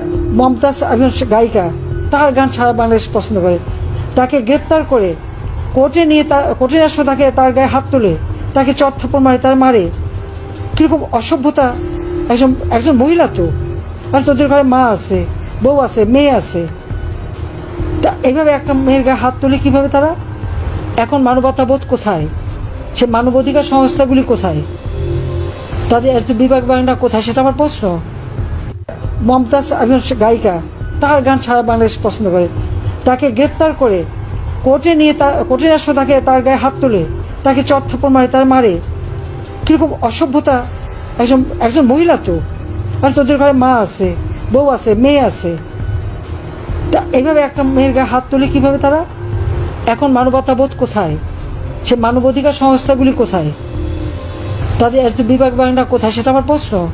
মমতাজ একজন গায়িকা, তার গান সারা বাংলাদেশ পছন্দ করে। তাকে গ্রেপ্তার করে কোর্টে নিয়ে তার কোর্টে আসো তাকে তার গায়ে হাত তোলে, তাকে চট থাপ্পড় মারে, তার মারে। কীরকম অসভ্যতা, একজন একজন মহিলা তো। আর তোদের ঘরে মা আছে, বউ আছে, মেয়ে আছে। তা এইভাবে একটা মেয়ের গায়ে হাত তোলে কীভাবে তারা? এখন মানবতা বোধ কোথায়? সে মানবাধিকার সংস্থাগুলি কোথায়? তাদের বিভাগ বাংলা কোথায় সেটা আমার প্রশ্ন। মমতাজ একজন গায়িকা, তার গান সারা বাংলাদেশ পছন্দ করে। তাকে গ্রেপ্তার করে কোর্টে নিয়ে তার কোর্টে আসো তাকে তার গায়ে হাত তোলে, তাকে চট থাপ্পড় মারে, তার মারে। কীরকম অসভ্যতা একজন একজন মহিলা তো। আর তোদের ঘরে মা আছে, বউ আছে, মেয়ে আছে। তা এইভাবে একটা মেয়ের গায়ে হাত তোলে কীভাবে তারা? এখন মানবতা বোধ কোথায়? সে মানবাধিকার সংস্থাগুলি কোথায়? তাদের বিভাগ বাংলা কোথায় সেটা আমার প্রশ্ন।